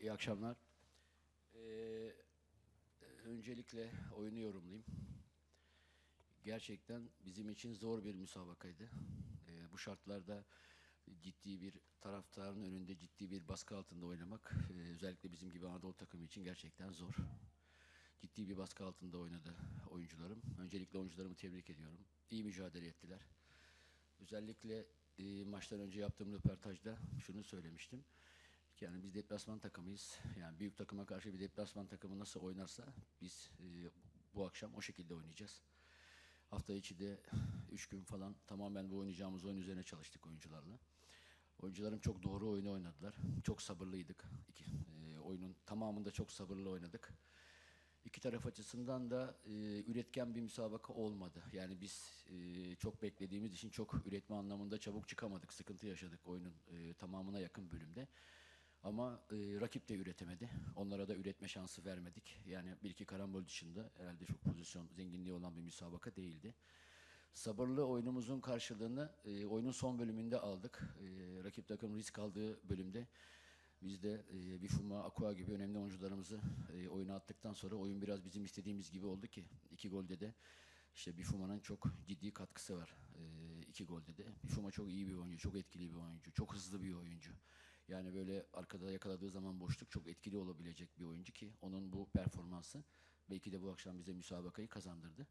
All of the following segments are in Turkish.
İyi akşamlar. Ee, öncelikle oyunu yorumlayayım. Gerçekten bizim için zor bir müsabakaydı. Ee, bu şartlarda ciddi bir taraftarın önünde ciddi bir baskı altında oynamak e, özellikle bizim gibi Anadolu takımı için gerçekten zor. Ciddi bir baskı altında oynadı oyuncularım. Öncelikle oyuncularımı tebrik ediyorum. İyi mücadele ettiler. Özellikle e, maçtan önce yaptığım röportajda şunu söylemiştim. Yani biz deplasman takımıyız. Yani büyük takıma karşı bir deplasman takımı nasıl oynarsa biz e, bu akşam o şekilde oynayacağız. Hafta içi de 3 gün falan tamamen bu oynayacağımız oyun üzerine çalıştık oyuncularla. Oyuncularım çok doğru oyunu oynadılar. Çok sabırlıydık. İki, e, oyunun tamamında çok sabırlı oynadık. İki taraf açısından da e, üretken bir müsabaka olmadı. Yani biz e, çok beklediğimiz için çok üretme anlamında çabuk çıkamadık. Sıkıntı yaşadık oyunun e, tamamına yakın bölümde. Ama e, rakip de üretemedi. Onlara da üretme şansı vermedik. Yani bir iki karambol dışında herhalde çok pozisyon zenginliği olan bir müsabaka değildi. Sabırlı oyunumuzun karşılığını e, oyunun son bölümünde aldık. E, rakip takım risk aldığı bölümde biz de e, Bifuma, Aqua gibi önemli oyuncularımızı e, oyuna attıktan sonra oyun biraz bizim istediğimiz gibi oldu ki iki golde de işte Bifuma'nın çok ciddi katkısı var. E, iki golde de. Bifuma çok iyi bir oyuncu, çok etkili bir oyuncu, çok hızlı bir oyuncu. Yani böyle arkada yakaladığı zaman boşluk çok etkili olabilecek bir oyuncu ki onun bu performansı belki de bu akşam bize müsabakayı kazandırdı.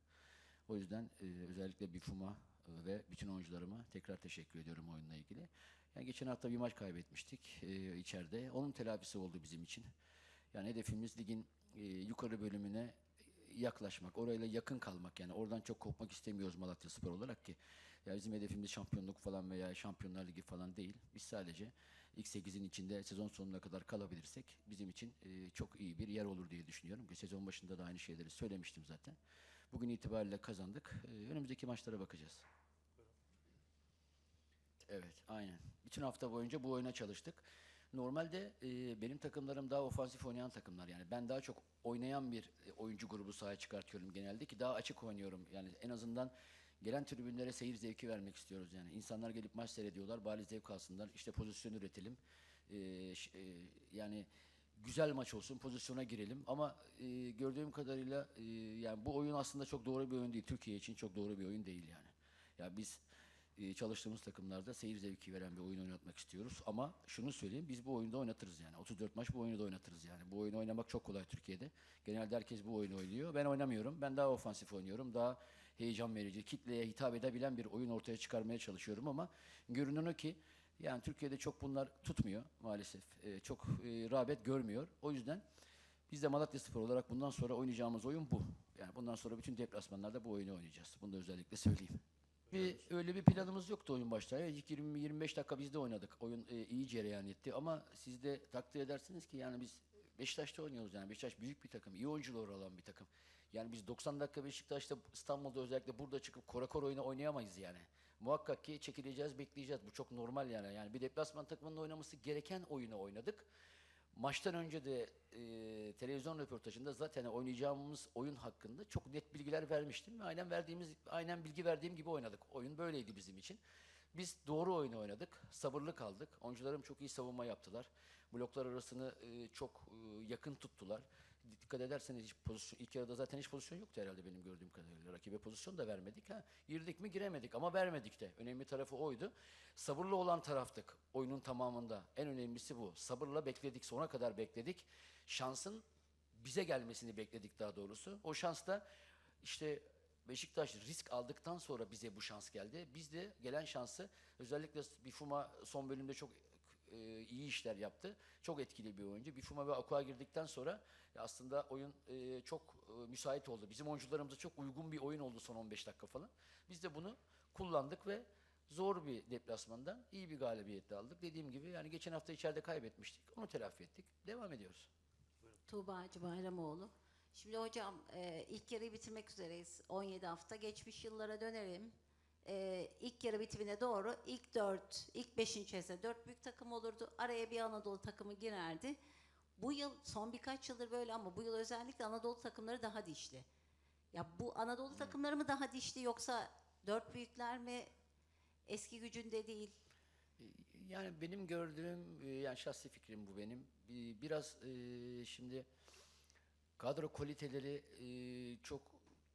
O yüzden e, özellikle Bifuma e, ve bütün oyuncularıma tekrar teşekkür ediyorum oyunla ilgili. Yani geçen hafta bir maç kaybetmiştik e, içeride. Onun telafisi oldu bizim için. Yani hedefimiz ligin e, yukarı bölümüne yaklaşmak, orayla yakın kalmak yani oradan çok kopmak istemiyoruz Malatya Spor olarak ki ya bizim hedefimiz şampiyonluk falan veya Şampiyonlar Ligi falan değil. Biz sadece ilk 8'in içinde sezon sonuna kadar kalabilirsek bizim için e, çok iyi bir yer olur diye düşünüyorum. Sezon başında da aynı şeyleri söylemiştim zaten. Bugün itibariyle kazandık. E, önümüzdeki maçlara bakacağız. Evet, aynen. Bütün hafta boyunca bu oyuna çalıştık. Normalde e, benim takımlarım daha ofansif oynayan takımlar. Yani ben daha çok oynayan bir e, oyuncu grubu sahaya çıkartıyorum genelde ki daha açık oynuyorum. Yani en azından gelen tribünlere seyir zevki vermek istiyoruz yani. İnsanlar gelip maç seyrediyorlar, bari zevk alsınlar. İşte pozisyon üretelim. E, ş- e, yani güzel maç olsun, pozisyona girelim. Ama e, gördüğüm kadarıyla e, yani bu oyun aslında çok doğru bir oyun değil. Türkiye için çok doğru bir oyun değil yani. Ya biz e, çalıştığımız takımlarda seyir zevki veren bir oyun oynatmak istiyoruz. Ama şunu söyleyeyim, biz bu oyunda oynatırız yani. 34 maç bu oyunu da oynatırız yani. Bu oyunu oynamak çok kolay Türkiye'de. Genelde herkes bu oyunu oynuyor. Ben oynamıyorum. Ben daha ofansif oynuyorum. Daha heyecan verici, kitleye hitap edebilen bir oyun ortaya çıkarmaya çalışıyorum ama görünen o ki yani Türkiye'de çok bunlar tutmuyor maalesef. E, çok e, rağbet görmüyor. O yüzden biz de Malatya Spor olarak bundan sonra oynayacağımız oyun bu. Yani bundan sonra bütün deplasmanlarda bu oyunu oynayacağız. Bunu da özellikle söyleyeyim. Bir, öyle bir planımız yoktu oyun başta. İlk 20-25 dakika biz de oynadık. Oyun e, iyi cereyan etti ama siz de takdir edersiniz ki yani biz Beşiktaş'ta oynuyoruz yani. Beşiktaş büyük bir takım. iyi oyuncular olan bir takım. Yani biz 90 dakika Beşiktaş'ta İstanbul'da özellikle burada çıkıp korakor oyunu oynayamayız yani. Muhakkak ki çekileceğiz, bekleyeceğiz. Bu çok normal yani. Yani bir deplasman takımının oynaması gereken oyunu oynadık. Maçtan önce de e, televizyon röportajında zaten oynayacağımız oyun hakkında çok net bilgiler vermiştim ve aynen verdiğimiz aynen bilgi verdiğim gibi oynadık. Oyun böyleydi bizim için. Biz doğru oyunu oynadık, sabırlı kaldık. Oyuncularım çok iyi savunma yaptılar. Bloklar arasını e, çok e, yakın tuttular. Dikkat ederseniz hiç pozisyon, ilk yarıda zaten hiç pozisyon yoktu herhalde benim gördüğüm kadarıyla. Rakibe pozisyon da vermedik. Ha. Girdik mi giremedik ama vermedik de. Önemli tarafı oydu. Sabırlı olan taraftık oyunun tamamında. En önemlisi bu. Sabırla bekledik, sona kadar bekledik. Şansın bize gelmesini bekledik daha doğrusu. O şans da işte Beşiktaş risk aldıktan sonra bize bu şans geldi. Biz de gelen şansı özellikle Bifuma son bölümde çok e, iyi işler yaptı. Çok etkili bir oyuncu. Bifuma ve Aqua girdikten sonra aslında oyun e, çok e, müsait oldu. Bizim oyuncularımıza çok uygun bir oyun oldu son 15 dakika falan. Biz de bunu kullandık ve zor bir deplasmandan iyi bir galibiyetle aldık. Dediğim gibi yani geçen hafta içeride kaybetmiştik. Onu telafi ettik. Devam ediyoruz. Tuğba Hacı Bayramoğlu. Şimdi hocam e, ilk yarıyı bitirmek üzereyiz. 17 hafta geçmiş yıllara dönelim. E, ilk yarı bitimine doğru ilk 4, ilk 5. çeyreğe 4 büyük takım olurdu. Araya bir Anadolu takımı girerdi. Bu yıl son birkaç yıldır böyle ama bu yıl özellikle Anadolu takımları daha dişli. Ya bu Anadolu takımları mı daha dişli yoksa dört büyükler mi eski gücünde değil? Yani benim gördüğüm, e, yani şahsi fikrim bu benim. Bir- Biraz e, şimdi kadro kaliteleri e, çok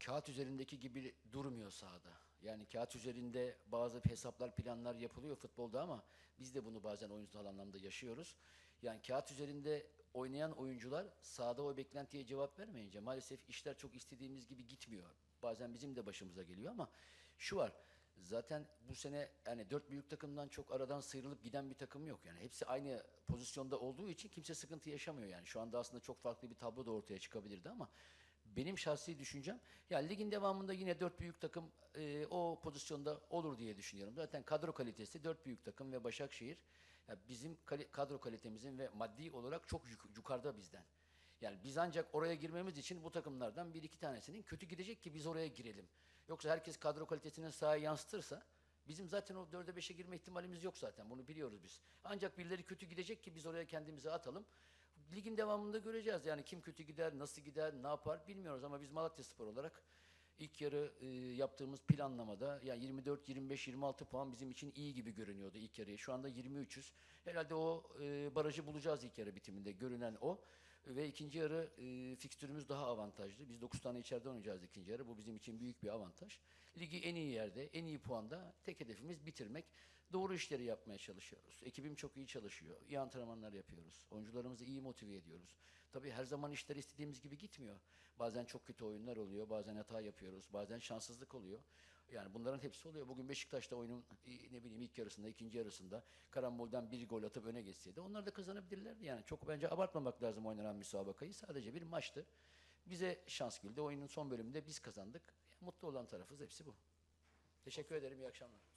kağıt üzerindeki gibi durmuyor sahada. Yani kağıt üzerinde bazı hesaplar, planlar yapılıyor futbolda ama biz de bunu bazen oyunsal anlamda yaşıyoruz. Yani kağıt üzerinde oynayan oyuncular sahada o beklentiye cevap vermeyince maalesef işler çok istediğimiz gibi gitmiyor. Bazen bizim de başımıza geliyor ama şu var. Zaten bu sene yani dört büyük takımdan çok aradan sıyrılıp giden bir takım yok. Yani hepsi aynı pozisyonda olduğu için kimse sıkıntı yaşamıyor yani. Şu anda aslında çok farklı bir tablo da ortaya çıkabilirdi ama benim şahsi düşüncem ya ligin devamında yine dört büyük takım e, o pozisyonda olur diye düşünüyorum. Zaten kadro kalitesi dört büyük takım ve Başakşehir ya bizim kali- kadro kalitemizin ve maddi olarak çok yuk- yukarıda bizden. Yani biz ancak oraya girmemiz için bu takımlardan bir iki tanesinin kötü gidecek ki biz oraya girelim. Yoksa herkes kadro kalitesini sahaya yansıtırsa bizim zaten o dörde beşe girme ihtimalimiz yok zaten. Bunu biliyoruz biz. Ancak birileri kötü gidecek ki biz oraya kendimizi atalım. Ligin devamında göreceğiz. Yani kim kötü gider, nasıl gider, ne yapar bilmiyoruz ama biz Malatya Spor olarak ilk yarı e, yaptığımız planlamada yani 24, 25, 26 puan bizim için iyi gibi görünüyordu ilk yarıya. Şu anda 23'üz. Herhalde o e, barajı bulacağız ilk yarı bitiminde. Görünen o. Ve ikinci yarı e, fikstürümüz daha avantajlı. Biz 9 tane içeride oynayacağız ikinci yarı. Bu bizim için büyük bir avantaj. Ligi en iyi yerde, en iyi puanda tek hedefimiz bitirmek. Doğru işleri yapmaya çalışıyoruz. Ekibim çok iyi çalışıyor. İyi antrenmanlar yapıyoruz. Oyuncularımızı iyi motive ediyoruz. Tabii her zaman işler istediğimiz gibi gitmiyor. Bazen çok kötü oyunlar oluyor, bazen hata yapıyoruz, bazen şanssızlık oluyor. Yani bunların hepsi oluyor. Bugün Beşiktaş'ta oyunun ne bileyim ilk yarısında, ikinci yarısında karambolden bir gol atıp öne geçseydi onlar da kazanabilirlerdi. Yani çok bence abartmamak lazım oynanan müsabakayı. Sadece bir maçtı. Bize şans güldü. Oyunun son bölümünde biz kazandık. Mutlu olan tarafız. Hepsi bu. Teşekkür ederim. İyi akşamlar.